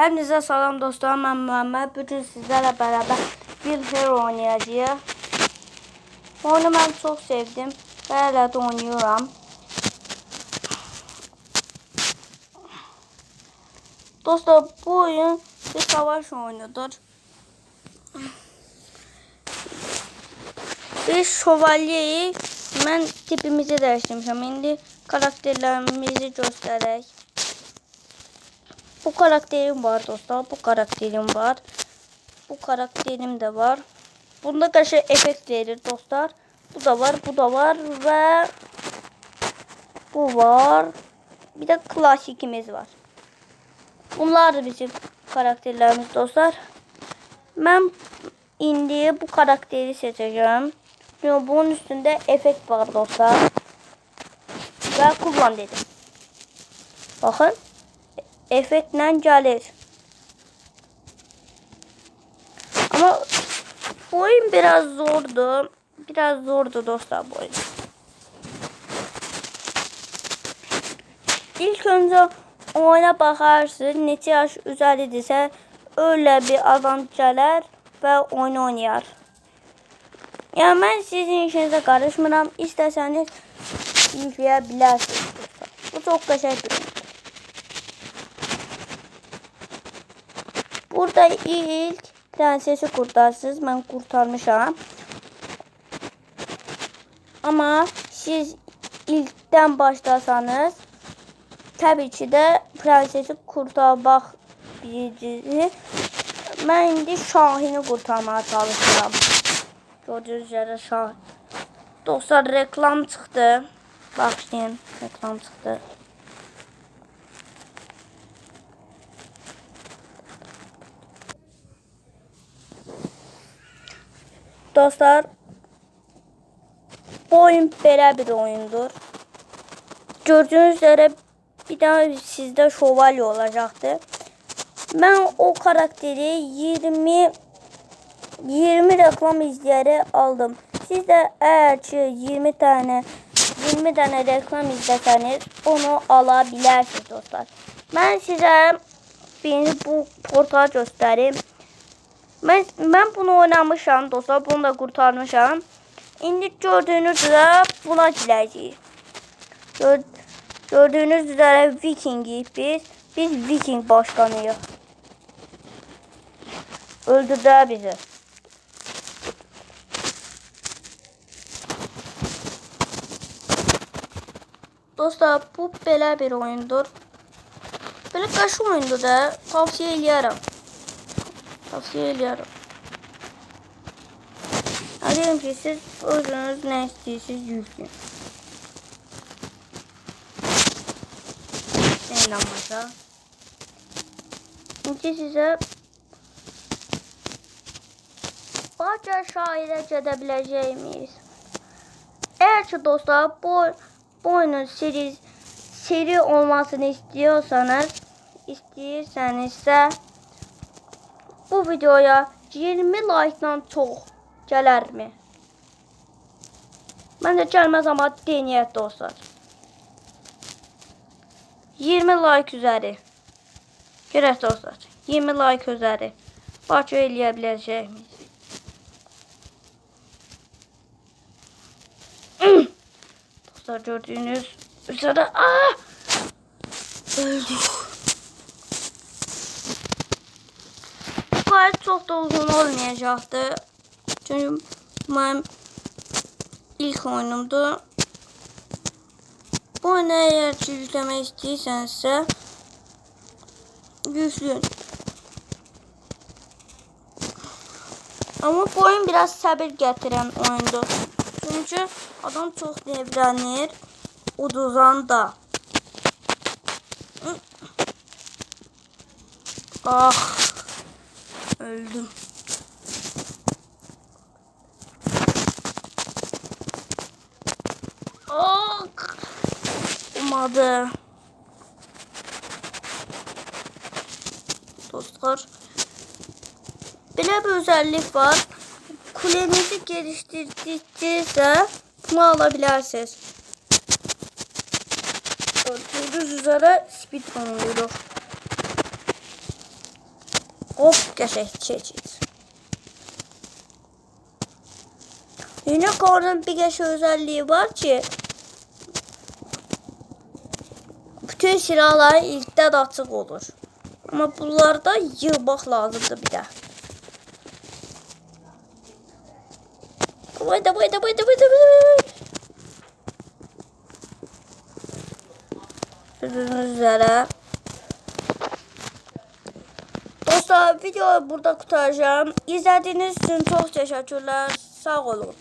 Hepinize salam dostlar. Ben Muhammed. Bugün sizlerle beraber bir Hero oynayacağız. Oyunu ben çok sevdim. Ve hala oynuyorum. Dostlar bu oyun bir savaş oyunudur. Biz şövalyeyi ben tipimizi değiştirmişim. Şimdi karakterlerimizi göstererek. Bu karakterim var dostlar. Bu karakterim var. Bu karakterim de var. Bunda karşı efekt verir dostlar. Bu da var. Bu da var. Ve bu var. Bir de klasikimiz var. Bunlar da bizim karakterlerimiz dostlar. Ben indi bu karakteri seçeceğim. Çünkü bunun üstünde efekt var dostlar. Ve kullan dedim. Bakın. Efektle gelir. Ama oyun biraz zordu. Biraz zordu dostlar bu oyun. İlk önce oyuna bakarsın. Neçə yaş üzəridirsə öyle bir adam gələr və oyun oynayar. Yəni mən sizin işinizə qarışmıram. İstəsəniz yükləyə bilərsiniz. Bu çox qəşəng bir oyun. Burada ilk prensesi kurtarsınız. Ben kurtarmışam. Ama siz ilkten başlasanız tabii ki de prensesi kurtarmak birinci. Ben indi Şahin'i kurtarmaya çalışıram. Gördüğünüz üzere Şahin. Dostlar reklam çıktı. Başlayın. Reklam çıktı. Dostlar bu oyun belə bir oyundur. Gördüğünüz üzere bir daha sizde şövalye olacaktı. Ben o karakteri 20 20 reklam izleyerek aldım. Siz de eğer ki 20 tane 20 tane reklam izleseniz onu alabilirsiniz dostlar. Ben size birinci bu portal göstereyim. Ben, ben bunu oynamışam dostlar. Bunu da kurtarmışam. İndi gördüğünüz üzere buna gireceğiz. Gör, gördüğünüz üzere Viking'iz biz. Biz Viking başkanıyız. Öldürdüler bizi. Dostlar bu belə bir oyundur. Belə qaşı oyundur da tavsiyə eləyərəm. Tavsiye ediyorum. Diyelim ki siz özünüz ne istiyorsunuz yükleyin. Yayınlanmasa. Şimdi size Bahçe şaire edebileceğimiz. Eğer ki dostlar bu, bu oyunun seri, seri olmasını istiyorsanız istiyorsanızsa bu videoya 20 like-dan çox gələrmi? Məncə gəlməz amma denəyək dostlar. 20 like üzəri. Görək dostlar. 20 like üzəri. Bax eləyə biləcəyimiz. dostlar gördüyünüz üzərə ah! öldük. Gayet çok da uzun olmayacaktı. Çünkü benim ilk oyunumdu. Bu oyunu eğer ki yüklemek istiyorsanızsa yükleyin. Ama bu oyun biraz sabır getiren oyundu. Çünkü adam çok devrenir. Uduzan da. Ah. Öldüm. Oh! Olmadı. Dostlar. Böyle bir özellik var. Kulenizi geliştirdikçe bunu alabilirsiniz. Gördüğünüz üzere speedrun oluyor. Hop qəşəng çəkir. Unicorn'un bir qəşəng özelliği var ki, bütün silahların ilkdən açıq olur. Ama bunlarda yığmaq lazımdır bir də. Davay, davay, davay, davay, davay. Gördüğünüz üzere. Dostlar videoyu burada kurtaracağım. İzlediğiniz için çok teşekkürler. Sağ olun.